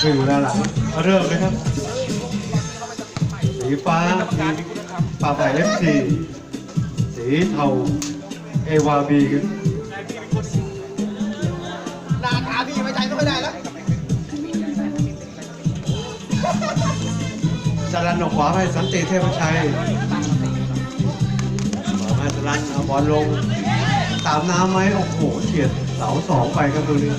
ไปอยู่ด้านหลังเริ่มเลยครับ สีฟ้ามีป่าไผ่เอฟซีสีเทาเอวาบีครับหน้าตาพี่ไม่ใจก็ไม่ได้แล้วจรันออกขวาให้สันติเทพชัยขวาให้จรันเอาบอลลง ตามน้ำไหมโอ้โหเฉียดเสาสองไปครับตรงนี้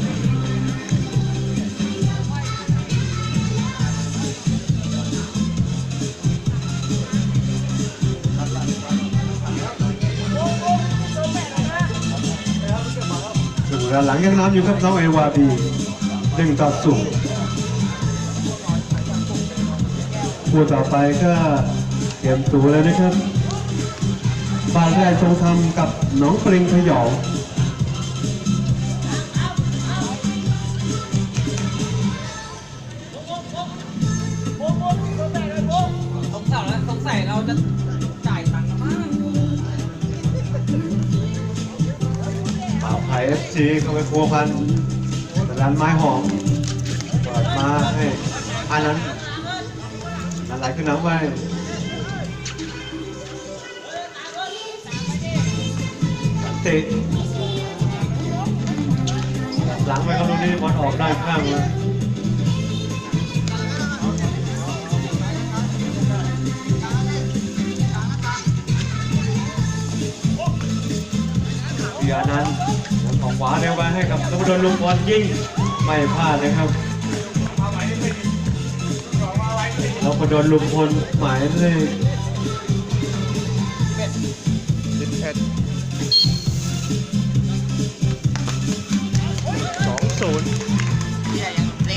ด้านหลังยังน้ำอยู่ครับน้องเอวาบีหนึ่งต่อศูนย์คู่ต่อไปก็เตรียมตัวแล้วนะครับบ้านแรกทรงธรรมกับน้องปริงพยอง ผ่เอฟซีเข้าไปพัวพันแต่ร้านไม้หอมเปิดมาให้อันนั้นนั่นไหลขึ้นน้ำไว้สันติหลังไปครับตรงนี้บอลออกได้ข้างเลยเบียร์นั้น ยังออกขวาเร็วไปให้กับนพดลลุงบอลยิงไม่พลาดนะครับนพดลลุงพลหมายเลขสิบเอ็ดสองศูนย์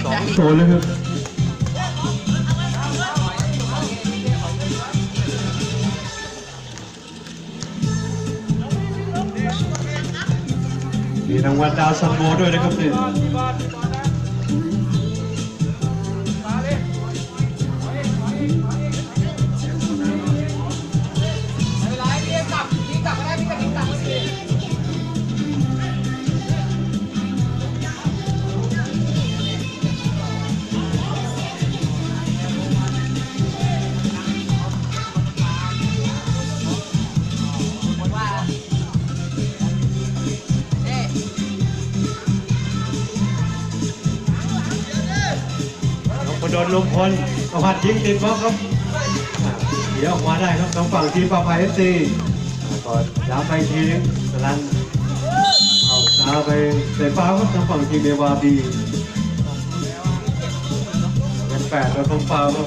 สองโซนเลยครับ มีรางวัลดาวซัมโบด้วยนะครับเนี่ย ลลุงพลประพัดยิงติดบล็อกครับเดี๋ยวออกมาได้ครับสองฝั่งทีมปาพายเอฟซีก่อนย้ำไปอีกทีนึงสลันเอาตาไปเตะฟ้าครับทางฝั่งทีมเอวาบีเป็นแปดแล้วทางฟ้าครับ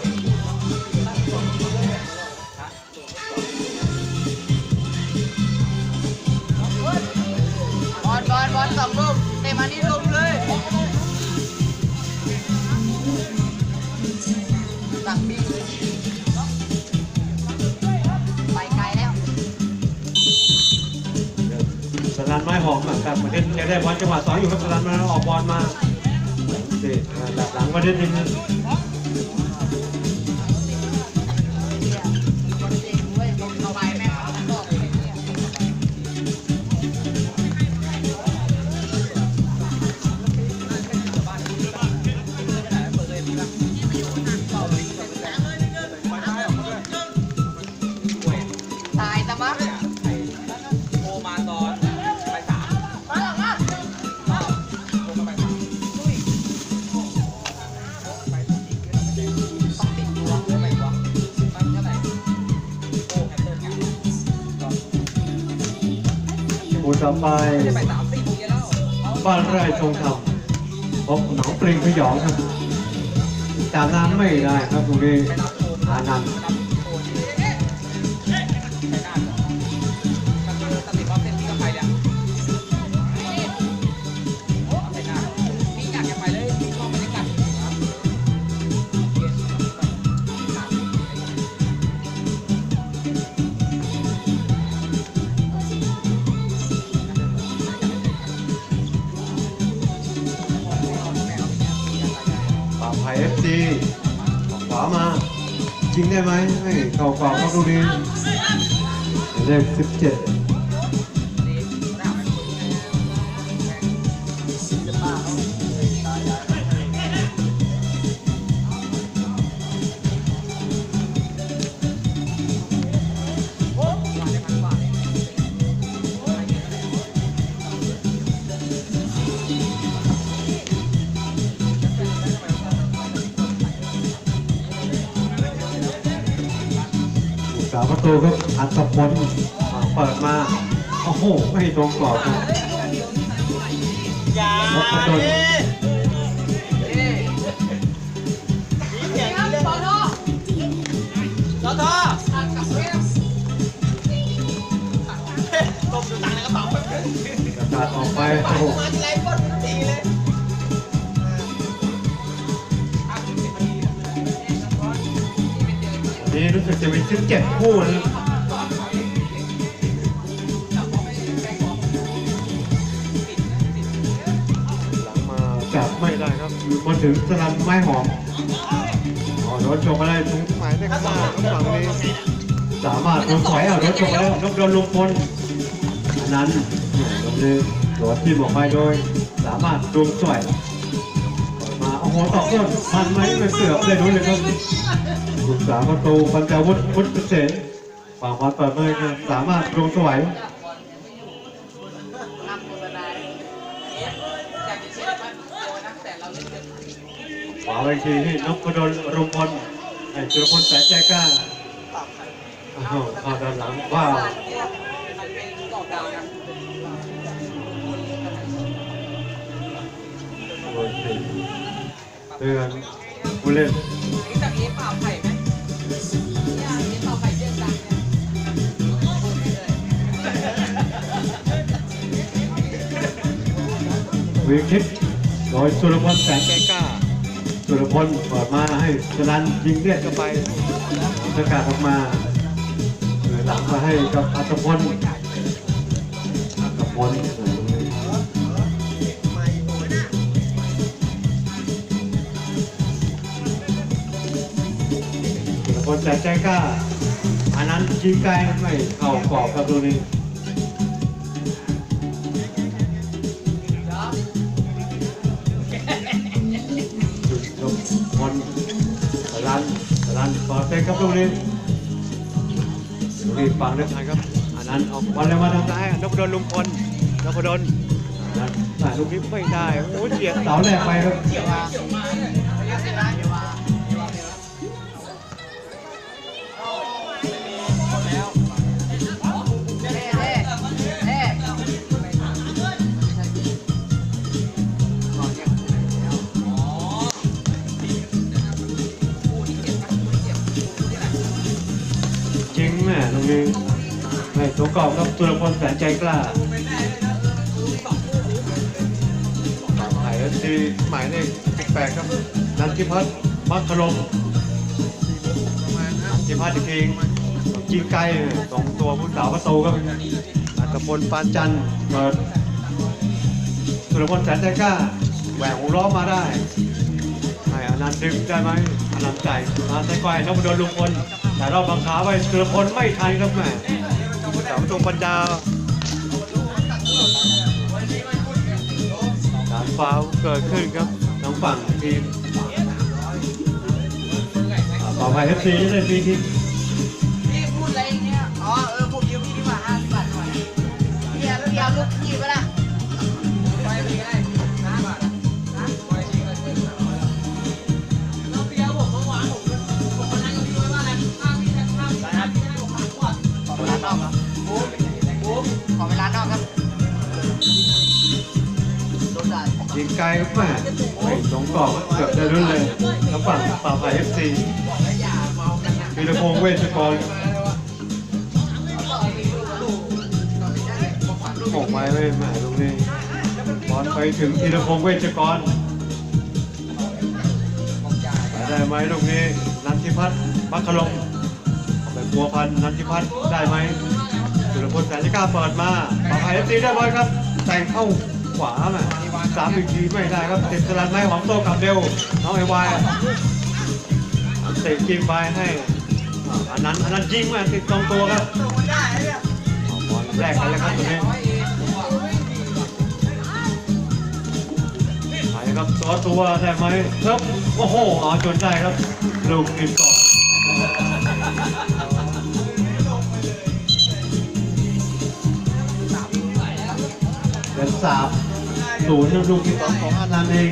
สลันไม้หอมอะครับประเด็นแกได้บอลจังหวะสองอยู่ครับสลันมาออกบอลมาสิดับหลังประเด็นนึง ต่อไปไบ้านไร่ทรงธรรมพบหนองปริงพยองครับจามน้ำไม่ได้ครับตรงนี้อานันต์ เอฟซีขวามายิงได้ไหมไม่เข่ากรอบครับตรงนี้เลขสิบเจ็ด ประตูครับอัศพลเปิดมา โอ้โห ไม่ตรงกรอบครับอย่านพดลปอนอสอทออ่านกับเรื่องตบดูตังในกระเป๋าประกาศออกไปโอ้โห นี่รู้สึกจะมีชิ้นเจ็ดคู่นะหลังมาจับไม่ได้ครับมาถึงสลันไม้หอมอ๋อรถจบมาได้ทุกหมายเลขห้าครับฝั่งนี้สามารถลงถอยเอารถจบมแล้วนกโดนลงพลอันนั้นตรงนี้รถที่บอกไปโดย สามารถดวงสวยมาโอ้โหตอกต้นพันไหมไม่เสือกเลยนู้นเลยครับ ลูกสาวประตูปัญจวุฒิพุทธเกษมฝั่งวัดเปิดเผยครับสามารถดวงสวยนำโฆษณาอยากจะเชื่อนราเล่นเกินขวาไปทีที่นพดลรมพลไอ้จุลพลแสนใจกล้าอ้าวเข้าด้านหลังว้าวมันเป็นกองดาวนะโอ้ยสี่เตือนผู้เล่น เอฟเปล่าไข่ไหมเนี่ยเอฟเปล่าไข่เชื่อจังเนี่ยวีคิดโดยสุรพลแสนใจกล้าสุรพลเปิดมาให้ชนันยิงเลียดจะเข้าไปไประกาศออกมาเหลือหลังมาให้กับอัตพลอัตพล สุรพลแสนใจกล้าอันนั้นยิงไกลไม่เข้ากรอบครับตรงนี้จุดลงบอลสลันสลันเปิดเตะครับตรงนี้รีบฟังนะนะครับอันนั้นออกบอลเลยมาทางซ้าซ้ายยนพดลลุงพลนพดลอันนั้นแต่ลูลูกกนี้นี้ไม่ได้โอ้ยเฉียดเสาแรกไปครับ งแม่งนี้ไม่ตัวกรอบครับตุลพลแสนใจกล้าต่อไปก็ทีหมายเลขแปดครับนันทิพัฒน์มัคคลมนันทิพัฒน์อีกทียิงไกลตรงตัวผู้สาวประตูครับอัตพลปานจันทร์เปิดสุรพลแสนใจกล้าแหวกหูล้อมาได้ให้อนันต์ดึงได้ไหมอนันต์ใจมาใส่ควายนพดลลุงพล แต่รอบบังคับไว้สุรพลไม่ทันครับแม่สาวตรงปัญญาการฟาวเกิดขึ้นครับทางฝั่งทีมต่อไปเอฟซีจะได้ฟรีคิก ไกลครับแม่ไม่ตรงกรอบเกือบจะรุ่นเลยทางฝั่งป่าไผ่เอฟซีอกแล้วอย่าเมากันนะพีรพงษ์เวชกรโอกไม้ไม่แม่ตรงนี้บอลไปถึงพีรพงษ์เวชกรไปได้ไหมตรงนี้นันทิพัฒน์มัคคลงไปบัวพันนันทิพัฒน์ได้ไหมสุรพลแสนจิก้าเปิดมาป่าไผ่เอฟซีได้บอลครับแต่งเข้า ขวาแม่สามอีกทีไม่ได้ครับติดสลัดไม้หอมโตกลับเร็วน้องไอวายเตะกินไปให้อันนั้นอันนั้นยิงมาติดตรงตัวครับบอลแรกกันแล้วครับตรงนี้ไปครับตัวตัวได้ไหมครับโอ้โหเอาจนได้ครับลูกติดก่อนเป็นสาม ศูนย์ลูกที่สองของอานันต์เอง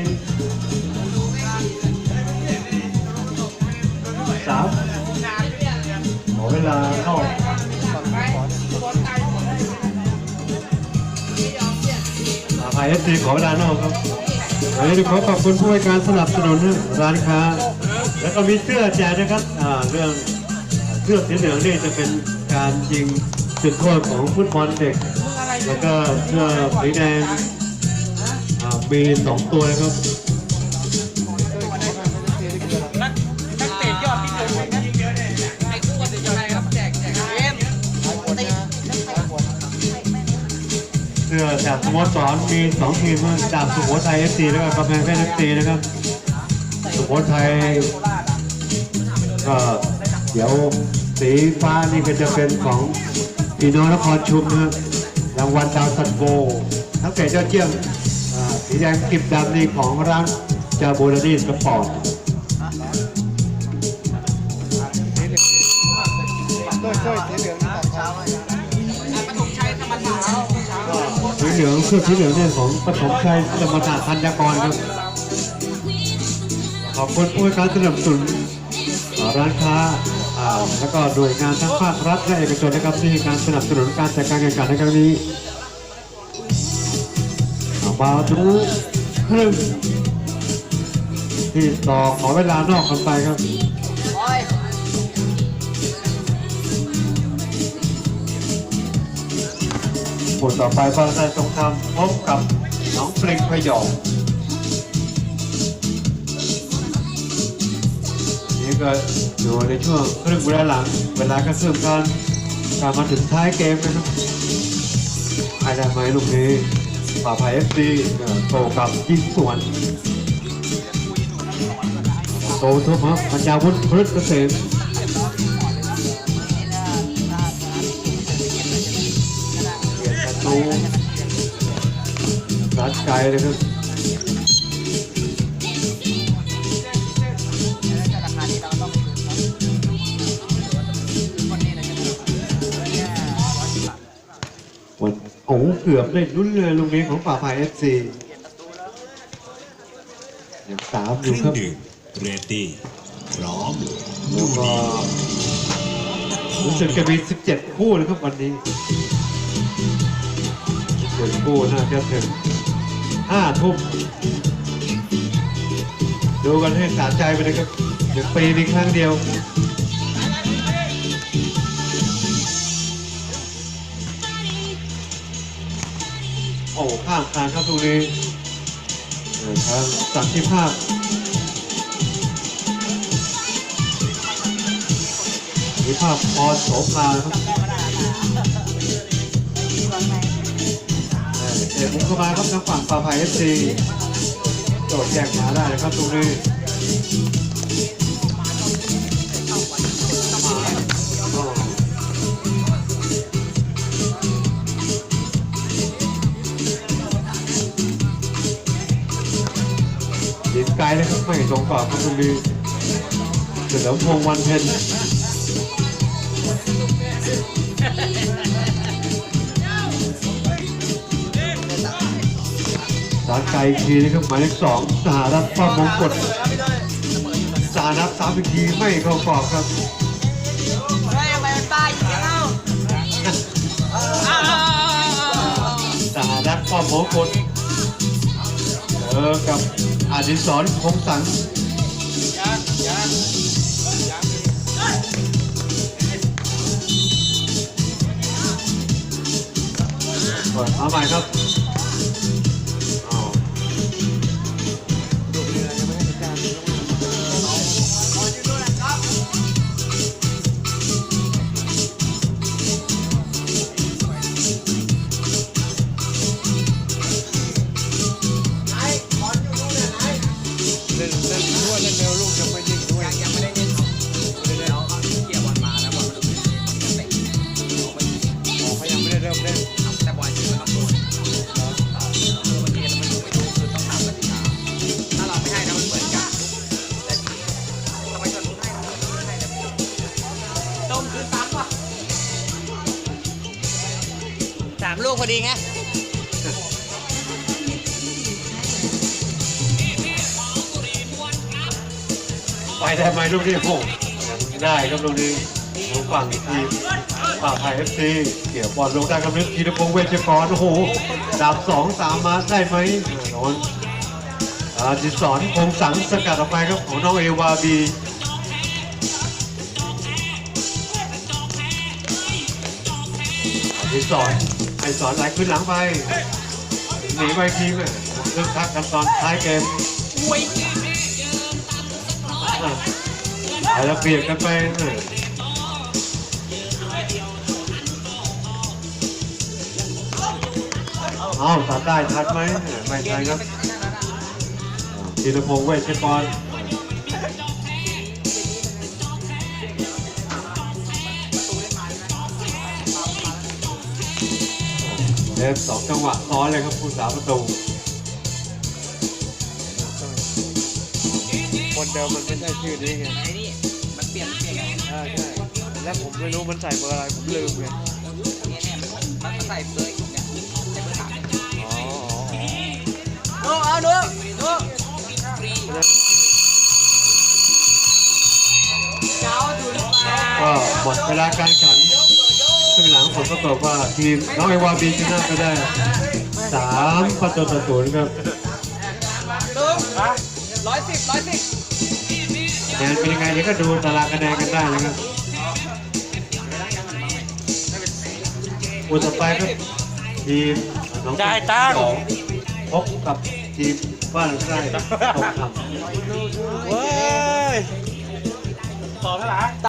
สามโอ้อเวลาเข้าอาภัยเอฟซีขอเวลานอกครับวันนี้ขอขอบคุณผู้ให้การสนับสนุนร้านค้า แล้วก็มีเสื้อแจกนะครับอ่าเรื่องเสื้อสีเหลืองนี่จะเป็นการยิงจุดโทษของฟุตบอลเด็ก แล้วก็เสื้อสีแดง มีสองตัวนะครับนักนักเตะยอดที่สุดเลยนะเยอะเลยไอ้คู่กันจะยังไงครับแจกแจกเกมเสื้อจากสโมสรมีสองทีมนะจากสุโขทัยเอฟซีแล้วก็กำแพงเพชรเอฟซีนะครับสุโขทัยก็เดี๋ยวสีฟ้านี่ก็จะเป็นของพี่น้องนครชุมนะครับรางวัลดาวซันโบทั้งเตะยอดเยี่ยม สีแดงกิบดำนี่ของร้านจาบูรานีสปอร์ตด้วยด้วยสีเหลืองนี่ตัดเช้าปฐมชัยธรรมศาสตร์สีเหลืองเสื้อสีเหลืองเนี่ยของปฐมชัยธรรมศาสตร์ธัญกรครับ ขอบคุณผู้ให้การสนับสนุนร้านค้าแล้วก็หน่วยงานทั้งภาครัฐและเอกชนนะครับที่การสนับสนุนการจัดการแข่งขันในครั้งนี้ มาดูครึ่งที่ต่อขอเวลานอกกันไปครับโอ้ยผลต่อไปบางไทรตรงทำพบกับน้องปลิงพยองนี่ก็อยู่ในช่วงครึ่งเวลาหลัง เวลาก็เสื่อมกันกลับมาถึงท้ายเกมนะครับใครได้ไหมลูกนี้ มาภัยเอฟซีโตกับยิงสวนโตทุบครับปัญญาวุฒิพฤกษเกษมเกียรติประตูรัดไกลเลยครับ เกือบเล่นรุ่นเลยลูกนี้ของป่าไผ่เอฟซียังสามอเคยู่รื่องครับดื่มเรตี้พร้อมแล้วก็รู้สึกจะมี 17 คู่นะครับวันนี้17คู่น่าจะถึง5ทุ่มดูกันให้สะใจไปเลยครับหนึ่งปีมีครั้งเดียว โอ้ข้ามทางครับตรงนี้เออทางสักที่ภาพมีภาพพอโสภาครับเอ่อเตะมุกเข้ามาครับทางฝั่งปาไพเอฟซีโดดแยกมาได้นะครับตรงนี้ ไกลนะครับไม่ตรงกรอบครับตรงนี้เฉลิมพงษ์วันเพ็ญสารไกลอีกทีนะครับหมายเลขสองสหรัฐป้อมมงกฎสหรัฐสามอีกทีไม่เข้ากรอบครับเฮ้ยทำไมมันตายอย่างเงี้ยเอ้าสหรัฐป้อมมงกฎเจอกับ อดิศรคงสังเปิดมาใหม่ครับ อดีไงไปได้ไหมลูกนี้โอ้โหได้ครับลูกนี้ทางฝั่งทีมป่าไทยเอฟซีเกี่ยวบอลลงได้กับนึกธีรพงเวชกรโอ้โหดาบสองสามมาได้ไหมโดนอาจิสอนคงสังสกัดออกไปครับของน้องเอวาบีอาจิสอน อสอนไหลขึ้นหลังไปหนีไปทีมอะเริ่มทักกันตอนท้ายเกมมวยอะเอาแล้วเปลี่ยนกันไปเออเอาตัดได้ทันไหมไม่ทันครับธีรพงษ์เวชกร เล่นสองจังหวะซ้อนเลยครับผู้สาประตูคนเดิมมันไม่ใช่ชื่อนี้ไงไอ้นี่มันเปลี่ยนเปลี่ยนไงใช่ใช่แล้วผมไม่รู้มันใส่เบอร์อะไรผมลืมไงเนี่ยเนี่ยมันมันใส่เบอร์อีกเนี่ยใส่เบอร์สามเนี่ยอ๋ออ๋ออ๋อดูเอาดูดูเจ้าดูหรือเปล่าก็หมดเวลาการแข่งขันครึ่งหลัง ผลปรากฏว่าทีมน้องไอวาบีชนะไปได้สามประตูต่อศูนย์ครับดูร้อยสิบร้อยสิบคะแนนเป็นยังไงเดี๋ยวก็ดูตารางคะแนนกันได้นะครับอุตไปครับทีมน้องได้ตั้งสองพบกับทีมบ้านไร่ตกคำเว้ย